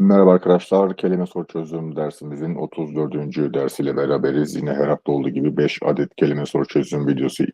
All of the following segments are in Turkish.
Merhaba arkadaşlar, kelime soru çözüm dersimizin 34. dersiyle beraberiz. Yine her hafta olduğu gibi 5 adet kelime soru çözüm videosu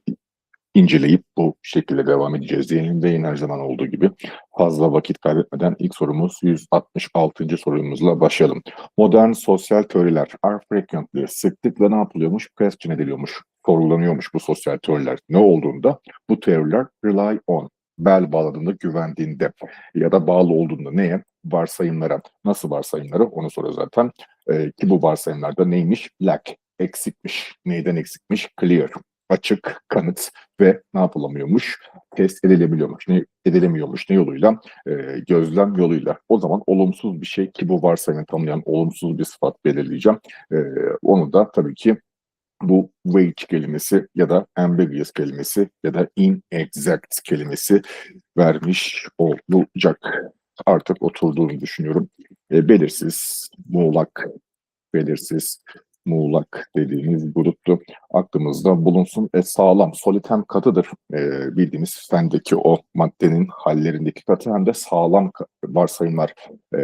inceleyip bu şekilde devam edeceğiz diyelim ve yine her zaman olduğu gibi fazla vakit kaybetmeden ilk sorumuz 166. sorumuzla başlayalım. Modern sosyal teoriler are frequently sıklıkla ne yapılıyormuş? Question ediliyormuş, sorulanıyormuş bu sosyal teoriler. Ne olduğunda bu teoriler rely on bel bağladığında güvendiğinde ya da bağlı olduğunda neye? Varsayımlara. Nasıl varsayımlara? Onu soruyor zaten. Ee, ki bu varsayımlarda neymiş? Lack, eksikmiş. Neyden eksikmiş? Clear, açık, kanıt ve ne yapılamıyormuş? Test edilebiliyormuş. Ne edilemiyormuş? Ne yoluyla? Ee, gözlem yoluyla. O zaman olumsuz bir şey ki bu varsayımı tanımlayan olumsuz bir sıfat belirleyeceğim. Ee, onu da tabii ki bu wage kelimesi ya da ambiguous kelimesi ya da inexact kelimesi vermiş olacak. Artık oturduğunu düşünüyorum. E, belirsiz, muğlak, belirsiz, muğlak dediğimiz gruptu. Aklımızda bulunsun. E, sağlam, solid hem katıdır. E, bildiğimiz fendeki o maddenin hallerindeki katı hem de sağlam varsayımlar e,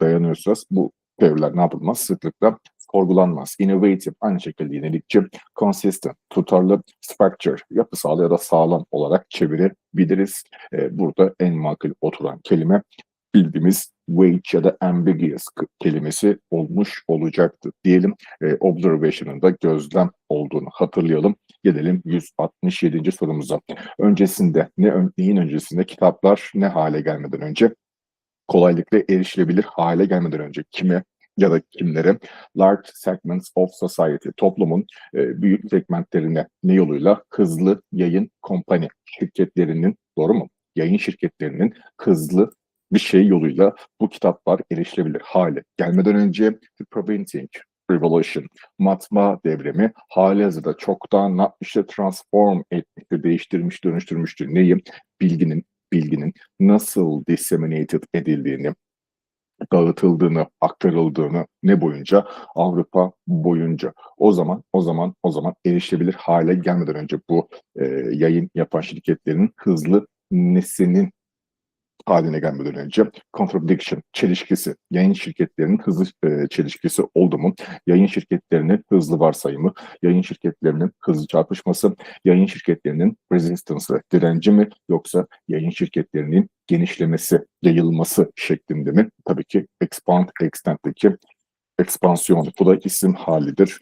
dayanıyorsa bu teoriler ne yapılmaz? Sıklıkla sorgulanmaz. Innovative aynı şekilde yenilikçi, consistent, tutarlı, structure, yapısal ya da sağlam olarak çevirebiliriz. Ee, burada en makul oturan kelime bildiğimiz wage ya da ambiguous kelimesi olmuş olacaktı diyelim. E, observation'ın da gözlem olduğunu hatırlayalım. Gelelim 167. sorumuza. Öncesinde ne neyin öncesinde kitaplar ne hale gelmeden önce kolaylıkla erişilebilir hale gelmeden önce kime ya da kimlere large segments of society toplumun e, büyük segmentlerine ne yoluyla hızlı yayın kompani şirketlerinin doğru mu? Yayın şirketlerinin hızlı bir şey yoluyla bu kitaplar erişilebilir hale gelmeden önce preventing revolution, matbaa devrimi hali hazırda çoktan ne yapmıştır? Transform etmiştir, değiştirmiş, dönüştürmüştür. Neyi? Bilginin, bilginin nasıl disseminated edildiğini, dağıtıldığını, aktarıldığını ne boyunca? Avrupa boyunca. O zaman, o zaman, o zaman erişilebilir hale gelmeden önce bu e, yayın yapan şirketlerin hızlı nesinin haline gelmeden önce contradiction, çelişkisi, yayın şirketlerinin hızlı e, çelişkisi oldu mu? Yayın şirketlerinin hızlı varsayımı, yayın şirketlerinin hızlı çarpışması, yayın şirketlerinin resistance'ı, direnci mi yoksa yayın şirketlerinin genişlemesi, yayılması şeklinde mi? Tabii ki expand, extend'deki ekspansiyon. Bu da isim halidir.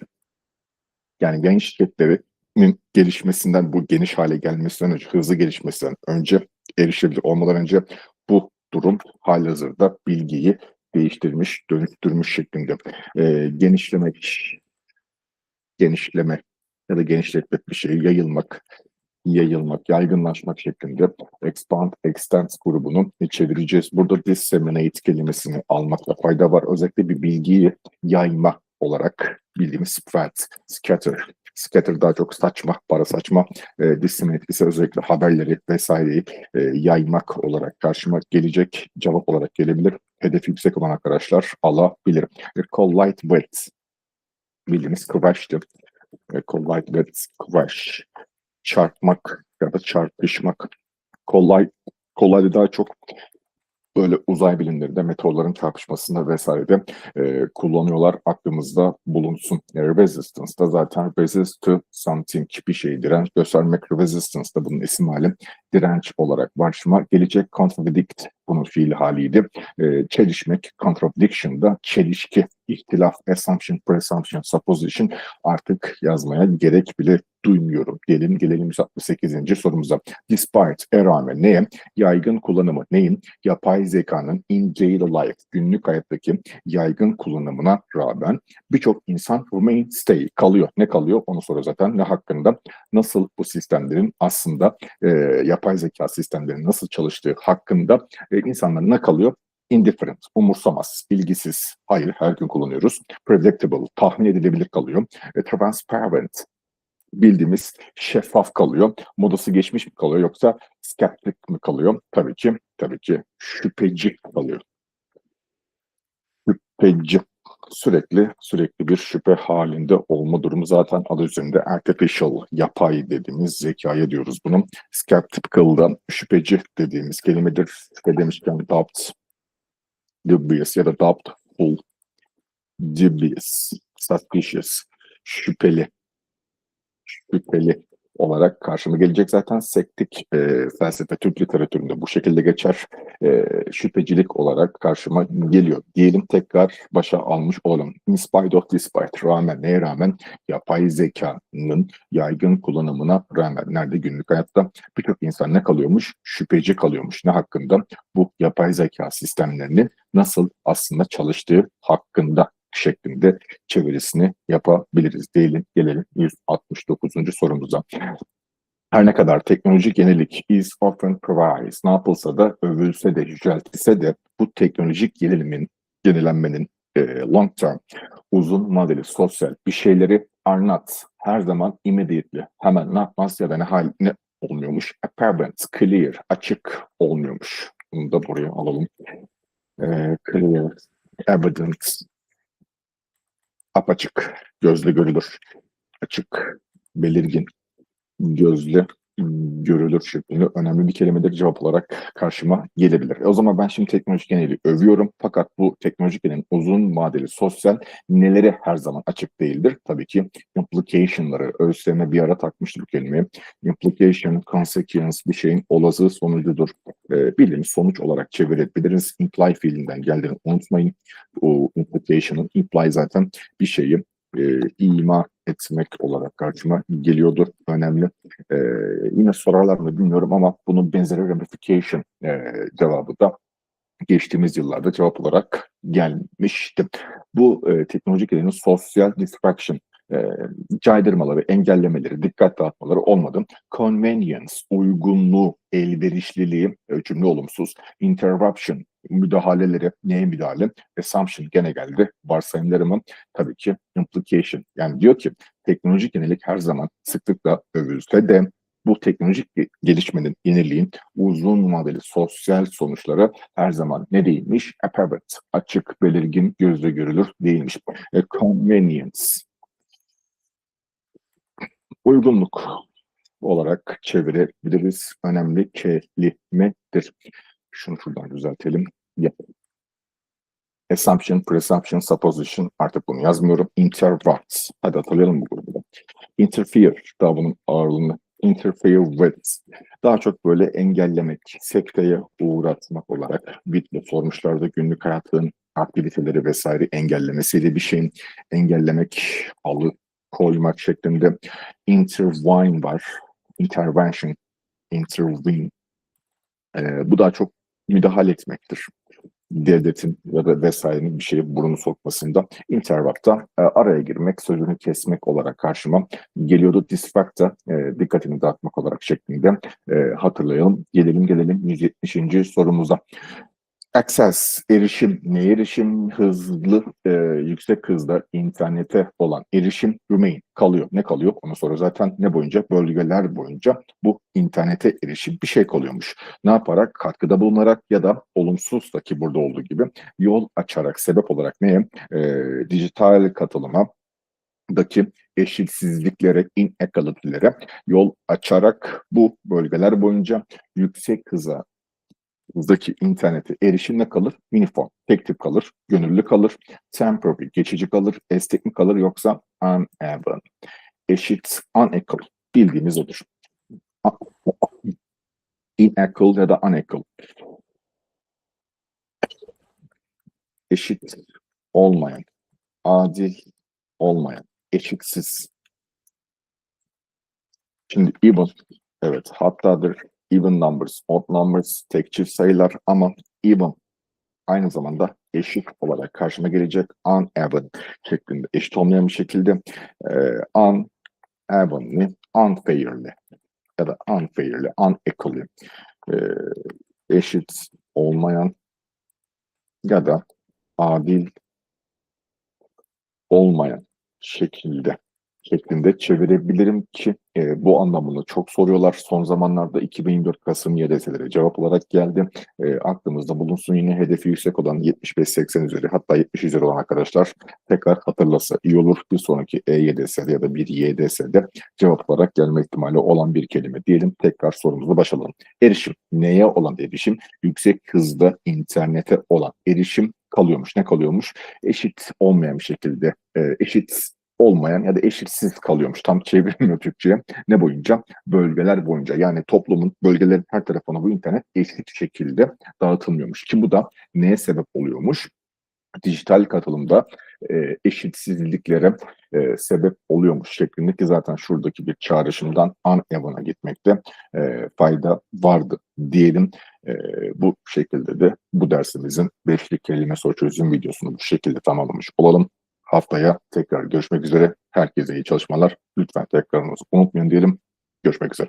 Yani yayın şirketlerinin gelişmesinden, bu geniş hale gelmesinden önce, hızlı gelişmesinden önce erişebilir olmadan önce bu durum halihazırda bilgiyi değiştirmiş, dönüştürmüş şeklinde. E, genişlemek, genişleme ya da genişletmek bir şeyi yayılmak, yayılmak, yaygınlaşmak şeklinde expand, extend grubunu çevireceğiz. Burada disseminate kelimesini almakta fayda var. Özellikle bir bilgiyi yayma olarak bildiğimiz spread, scatter Scatter daha çok saçma, para saçma. E, disseminate ise özellikle haberleri vesaireyi e, yaymak olarak karşıma gelecek cevap olarak gelebilir. Hedefi yüksek olan arkadaşlar alabilir. E, collide with bildiğiniz crash'tı. E, collide with crash. Çarpmak ya da çarpışmak. Collide, collide daha çok böyle uzay bilimlerinde meteorların çarpışmasında vesairede e, kullanıyorlar. Aklımızda bulunsun. E, resistance da zaten resist to something bir şey direnç göstermek. Resistance da bunun isim hali direnç olarak başıma gelecek. Contradict bunun fiil haliydi. E, çelişmek, contradiction da çelişki, ihtilaf, assumption, presumption, supposition artık yazmaya gerek bile duymuyorum. Diyelim gelelim 168. sorumuza. Despite, e rağmen neye? Yaygın kullanımı neyin? Yapay zekanın in daily life, günlük hayattaki yaygın kullanımına rağmen birçok insan remain stay, kalıyor. Ne kalıyor? Onu soruyor zaten. Ne hakkında? Nasıl bu sistemlerin aslında e, yapay zeka sistemlerinin nasıl çalıştığı hakkında e, insanlar ne kalıyor? Indifferent, umursamaz, ilgisiz. Hayır, her gün kullanıyoruz. Predictable, tahmin edilebilir kalıyor. E, transparent, bildiğimiz şeffaf kalıyor. Modası geçmiş mi kalıyor yoksa skeptik mi kalıyor? Tabii ki, tabii ki şüpheci kalıyor. Şüpheci sürekli sürekli bir şüphe halinde olma durumu zaten adı üzerinde artificial, yapay dediğimiz zekaya diyoruz bunun. Skeptical'da şüpheci dediğimiz kelimedir. Şüphe demişken doubt, dubious ya da doubtful, dubious, suspicious, şüpheli, şüpheli olarak karşıma gelecek zaten sektik e, felsefe Türk literatüründe bu şekilde geçer. E, şüphecilik olarak karşıma geliyor. Diyelim tekrar başa almış olalım. In spite of despite rağmen neye rağmen yapay zekanın yaygın kullanımına rağmen nerede günlük hayatta birçok insan ne kalıyormuş? Şüpheci kalıyormuş. Ne hakkında? Bu yapay zeka sistemlerinin nasıl aslında çalıştığı hakkında şeklinde çevirisini yapabiliriz. Diyelim gelelim 169. sorumuza. Her ne kadar teknolojik yenilik is often provides, ne yapılsa da övülse de yüceltilse de bu teknolojik yenilimin, yenilenmenin e, long term, uzun vadeli, sosyal bir şeyleri are not, her zaman immediately, hemen ne yapmaz ya da ne hal ne olmuyormuş, apparent, clear, açık olmuyormuş. Bunu da buraya alalım. E, clear, evident, apaçık, gözle görülür, açık, belirgin, gözle görülür şeklinde önemli bir kelimedir cevap olarak karşıma gelebilir. E o zaman ben şimdi teknolojik geneli övüyorum fakat bu teknolojik genelin uzun vadeli sosyal neleri her zaman açık değildir? Tabii ki implication'ları, ÖSYM bir ara takmıştır bu kelimeyi. Implication, consequence bir şeyin olası sonucudur. E, bildiğimiz sonuç olarak çevirebiliriz. Imply fiilinden geldiğini unutmayın. O implication'ın imply zaten bir şeyi e, ima etmek olarak karşıma geliyordur. Önemli. E, yine sorarlar mı bilmiyorum ama bunun benzeri ramification e, cevabı da geçtiğimiz yıllarda cevap olarak gelmişti. Bu e, teknolojik elinin sosyal distraction e, caydırmaları, engellemeleri, dikkat dağıtmaları olmadı. Convenience, uygunluğu, elverişliliği, e, cümle olumsuz, interruption, müdahaleleri, neye müdahale? Assumption gene geldi. Varsayımlarımın tabii ki implication. Yani diyor ki teknolojik yenilik her zaman sıklıkla övülse de bu teknolojik gelişmenin, yeniliğin uzun vadeli sosyal sonuçları her zaman ne değilmiş? Apparent, açık, belirgin, gözle görülür değilmiş. E, convenience, uygunluk olarak çevirebiliriz. Önemli kelimedir. Şunu şuradan düzeltelim. Assumption, presumption, supposition artık bunu yazmıyorum. Interrupt. Hadi hatırlayalım bu grubu. Interfere. Daha bunun ağırlığını interfere with. Daha çok böyle engellemek, sekteye uğratmak olarak Witt'le sormuşlardı günlük hayatın aktiviteleri vesaire engellemesiyle bir şeyin engellemek, alı koymak şeklinde intervene var. Intervention, intervene. Ee, bu daha çok müdahale etmektir. Devletin ya da vesairenin bir şeye burnu sokmasında interrupt'ta e, araya girmek, sözünü kesmek olarak karşıma geliyordu. Distract'ta e, dikkatini dağıtmak olarak şeklinde e, hatırlayalım. Gelelim gelelim 170. sorumuza. Access, erişim, ne erişim? Hızlı, e, yüksek hızda internete olan erişim remain kalıyor. Ne kalıyor? Onu sonra zaten ne boyunca? Bölgeler boyunca bu internete erişim bir şey kalıyormuş. Ne yaparak? Katkıda bulunarak ya da olumsuz da ki burada olduğu gibi yol açarak, sebep olarak neye? E, dijital katılıma daki eşitsizliklere, inequality'lere yol açarak bu bölgeler boyunca yüksek hıza hızdaki internete erişim ne kalır? Uniform, tek tip kalır, gönüllü kalır, temporary, geçici kalır, esnek mi kalır yoksa uneven, eşit, unequal, bildiğimiz odur. Inequal ya da unequal. Eşit olmayan, adil olmayan, eşitsiz. Şimdi even, evet hattadır, even numbers, odd numbers, tek çift sayılar ama even aynı zamanda eşit olarak karşıma gelecek. Uneven şeklinde eşit olmayan bir şekilde e, unevenly, unfairly ya da unfairly, unequally e, eşit olmayan ya da adil olmayan şekilde şeklinde çevirebilirim ki e, bu anlamını çok soruyorlar. Son zamanlarda 2024 Kasım YDS'lere cevap olarak geldi. E, aklımızda bulunsun yine hedefi yüksek olan 75-80 üzeri hatta 70 üzeri olan arkadaşlar tekrar hatırlasa iyi olur. Bir sonraki E-YDS'de ya da bir YDS'de cevap olarak gelme ihtimali olan bir kelime diyelim. Tekrar sorumuzu başlayalım. Erişim. Neye olan erişim? Yüksek hızda internete olan erişim kalıyormuş. Ne kalıyormuş? Eşit olmayan bir şekilde e, eşit olmayan ya da eşitsiz kalıyormuş. Tam çevrilmiyor Türkçe'ye. Ne boyunca? Bölgeler boyunca. Yani toplumun, bölgelerin her tarafına bu internet eşit şekilde dağıtılmıyormuş. Ki bu da neye sebep oluyormuş? Dijital katılımda e, eşitsizliklere e, sebep oluyormuş şeklinde ki zaten şuradaki bir çağrışımdan an evana gitmekte e, fayda vardı diyelim. E, bu şekilde de bu dersimizin beşli kelime soru çözüm videosunu bu şekilde tamamlamış olalım. Haftaya tekrar görüşmek üzere. Herkese iyi çalışmalar. Lütfen tekrarınızı unutmayın diyelim. Görüşmek üzere.